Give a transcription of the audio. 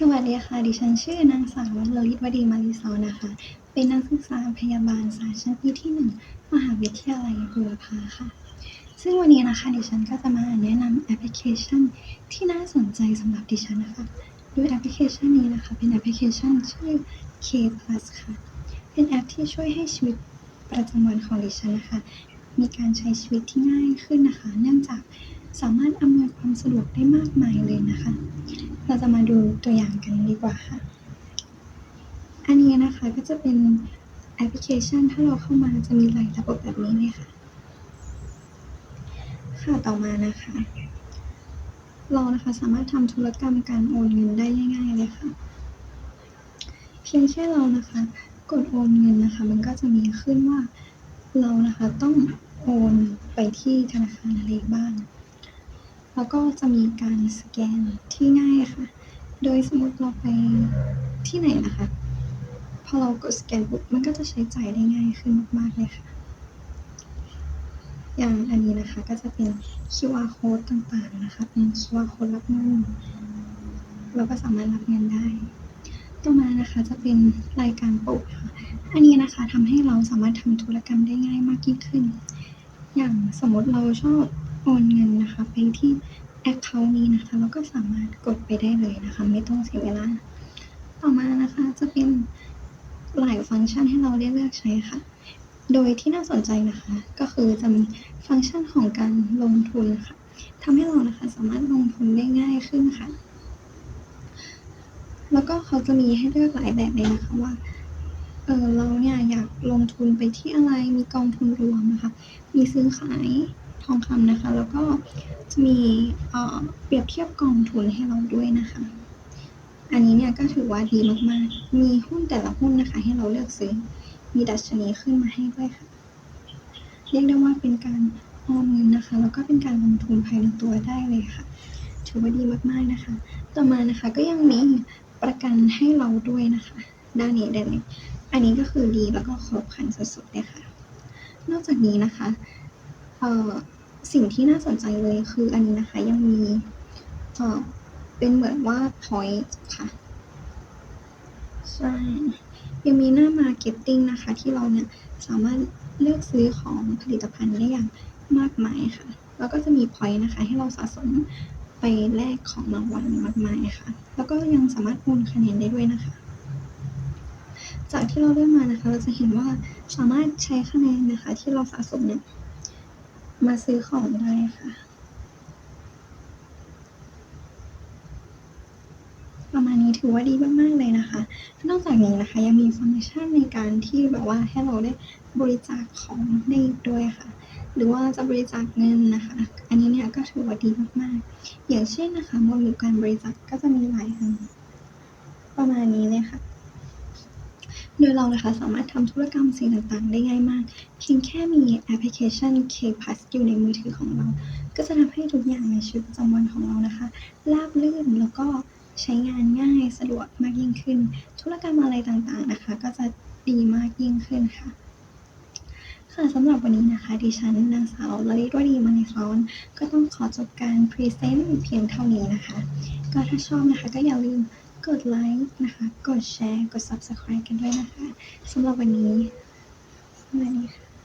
สวัสดีค่ะ ดิฉันชื่อนางสาวลลิตวดีมาริซอนะคะ เป็นนักศึกษาพยาบาลศาสตร์ชั้นปีที่หนึ่งมหาวิทยาลัยบูรพาค่ะ ซึ่งวันนี้นะคะดิฉันก็จะมาแนะนำแอปพลิเคชันที่น่าสนใจสำหรับดิฉันนะคะ โดยแอปพลิเคชันนี้นะคะ เป็นแอปพลิเคชันชื่อ K Plus ค่ะ เป็นแอปที่ช่วยให้ชีวิตประจำวันของดิฉันนะคะ มีการใช้ชีวิตที่ง่ายขึ้นนะคะ เนื่องจากสามารถอำนวยความสะดวกได้มากมายเลยนะคะ เราจะมาดูตัวอย่างกันดีกว่าค่ะ อันนี้นะคะก็จะเป็นแอปพลิเคชันถ้าเราเข้ามาจะมีหลายระบบแบบนี้เลยค่ะ ค่ะต่อมานะคะ เรานะคะสามารถทำธุรกรรมการโอนเงินได้ง่ายๆเลยค่ะ เพียงแค่เรานะคะ กดโอนเงินนะคะ มันก็จะมีขึ้นว่าเรานะคะต้องโอนไปที่ธนาคารอะไรบ้าง แล้วก็จะมีการสแกนที่ง่ายค่ะ โดยสมมติเราไปที่ไหนนะคะ พอเรากดสแกนปุ๊บมันก็จะใช้จ่ายได้ง่ายขึ้นมากๆเลยค่ะ อย่างอันนี้นะคะก็จะเป็น QR code ต่างๆนะคะ เป็น QR code รับเงินเราก็สามารถรับเงินได้ ต่อมานะคะจะเป็นรายการโปรดค่ะ อันนี้นะคะทำให้เราสามารถทำธุรกรรมได้ง่ายมากยิ่งขึ้น อย่างสมมติเราชอบ โอนเงินนะคะไปที่แอคเคาท์นี้นะคะเราก็สามารถกดไปได้เลยนะคะ ไม่ต้องเสียเวลา ต่อมานะคะจะเป็นหลายฟังก์ชันให้เราได้เลือกใช้ค่ะ โดยที่น่าสนใจนะคะ ก็คือจะมีฟังก์ชันของการลงทุนค่ะทำให้เรานะคะสามารถลงทุนได้ง่ายขึ้นค่ะ แล้วก็เขาจะมีให้เลือกหลายแบบเลยนะคะว่าเออเราเนี่ยอยากลงทุนไปที่อะไรมีกองทุนรวมนะคะ มีซื้อขาย ทองคำนะคะ แล้วก็จะมีเอ่อเปรียบเทียบกองทุนให้เราด้วยนะคะ อันนี้เนี่ยก็ถือว่าดีมากๆ มีหุ้นแต่ละหุ้นนะคะ ให้เราเลือกซื้อ มีดัชนีขึ้นมาให้ด้วยค่ะ เรียกได้ว่าเป็นการออมเงินนะคะ แล้วก็เป็นการลงทุนภายในตัวได้เลยค่ะ ถือว่าดีมากๆนะคะ ต่อมานะคะก็ยังมีประกันให้เราด้วยนะคะ ด้านนี้ด้านนี้อันนี้ก็คือดีแล้วก็ครบครันสุดๆเลยค่ะ นอกจากนี้นะคะ เอ่อ สิ่งที่น่าสนใจเลยคืออันนี้นะคะยังมีเออเป็นเหมือนว่า point ค่ะ ใช่ ยังมีหน้า marketing นะคะ ที่เราเนี่ยสามารถเลือกซื้อของผลิตภัณฑ์ได้อย่างมากมายค่ะ แล้วก็จะมี point นะคะ ให้เราสะสมไปแลกของรางวัลมากมายค่ะ แล้วก็ยังสามารถโอนคะแนนได้ด้วยนะคะ จากที่เราเลือกมานะคะ เราจะเห็นว่าสามารถใช้คะแนนนะคะ ที่เราสะสมเนี่ย มาซื้อของได้ค่ะ ประมาณนี้ถือว่าดีมาก ๆ เลยนะคะ นอกจากนี้นะคะยังมีฟังก์ชันในการที่แบบว่าให้เราได้บริจาคของได้ด้วยค่ะ หรือว่าจะบริจาคเงินนะคะ อันนี้เนี่ยก็ถือว่าดีมากๆ อย่างเช่นนะคะโมดูลการบริจาคก็จะมีหลายอันประมาณนี้เลยค่ะ โดยเรานะคะสามารถทำธุรกรรมสิ่งต่างๆ ได้ง่ายมาก เพียงแค่มีแอปพลิเคชัน K Plus อยู่ในมือถือของเรา ก็จะทำให้ทุกอย่างในชีวิตประจำวันของเรานะคะราบรื่นแล้วก็ใช้งานง่ายสะดวกมากยิ่งขึ้น ธุรกรรมอะไรต่างๆนะคะ ก็จะดีมากยิ่งขึ้นค่ะค่ะสำหรับวันนี้นะคะ ดิฉันนางสาวลลิตวดีมานิซอน ก็ต้องขอจบการพรีเซนต์เพียงเท่านี้นะคะ ก็ถ้าชอบนะคะก็อย่าลืม กดไลค์นะคะ กดแชร์ กด Subscribe กันด้วยนะคะสำหรับวันนี้สวัสดีค่ะ